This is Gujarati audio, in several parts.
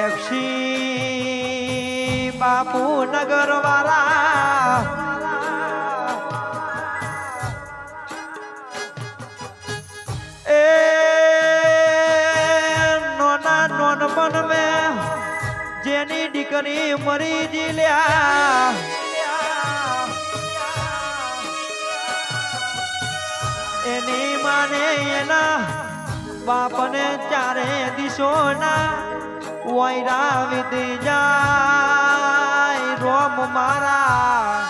પેપ્સી બાપુ નગર વાળા એ નોના નોનપણ મેં જેની દીકરી મરી જીલ્યા એની માને એના બાપને ચારે દિશોના વૈરા વિધી જાય રોમ મારા.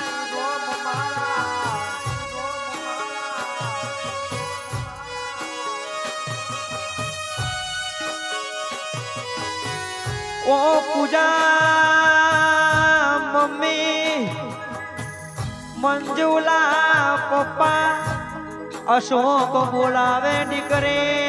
ઓ પૂજા મમ્મી મંજુલા પપ્પા અશોક બોલાવે દીકરી.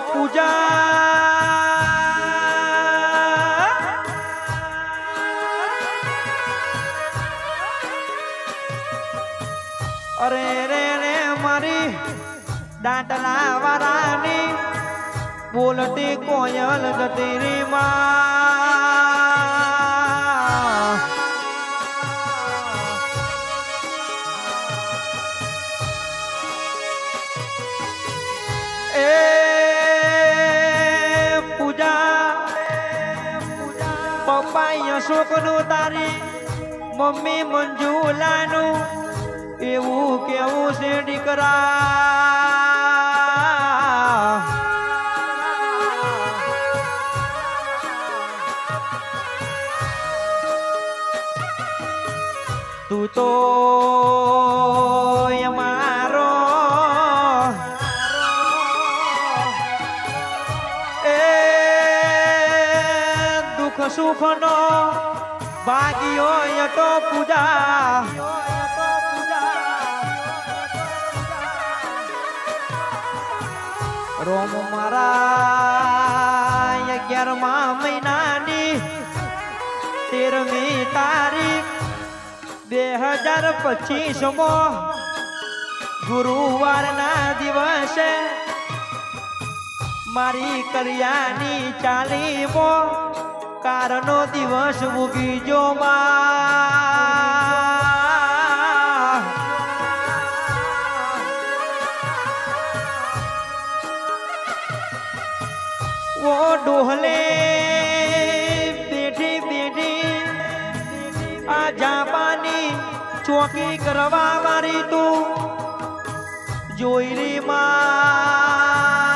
પૂજા. અરે રે રે મારી દાંતલા વાળાની બોલતી કોયલ જતી રે માં. અશોકનું તારી મમ્મી મંજુલાનું એવું કેવું છે દીકરા? તું તો દુઃખ સુખ નો ભાગ્યો તો પૂજા. રોમ મારા અગિયારમા મહિનાની તેરમી તારીખ બે હજાર પચીસ ગુરુવારના દિવસે મારી કરિયાની ચાલીમો કારનો દિવસ મૂકી જો ઓ ડોહલે બેઠી બેઠી આ જાપાની ચોકી કરવા મારી તું જોઈ રે માં.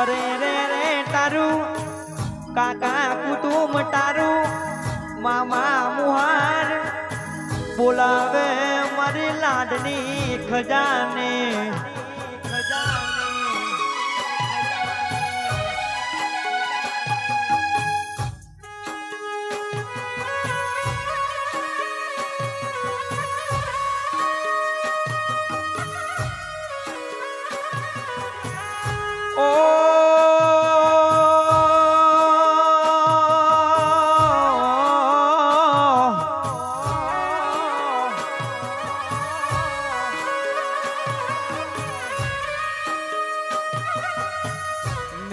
અરે રે રે તારું કાકા કુટુંબ તારું મામા મુહાર બોલાવે મારી લાડની ખજાને.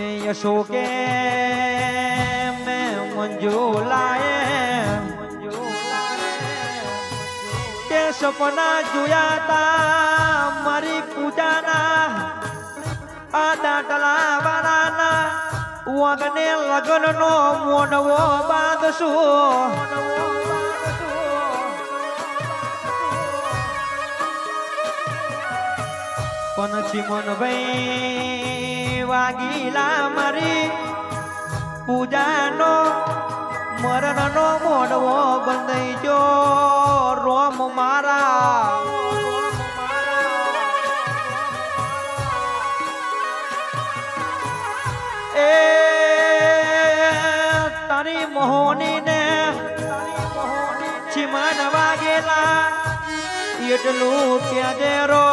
મેં અશોકે મેં મંજુલાએ કે સપના જોયા તા મારી પૂજાના. આ દાટલા વાળાના વગને લગ્નનો મોનવો બાંધશું. પણ ચિમન ભાઈ વાગીલા મારી પૂજાનો મરણનો મોડવો બંધાઈ જો રોમ મારા. એ તારી મોહની ને વાગેલા. એટલું ક્યાં રો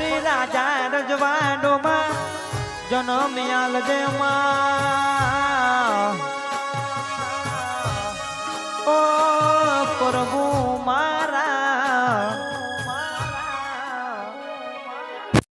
ફરી રાજા રજવાડોમાં જન્મ્યાલ આલજે માં.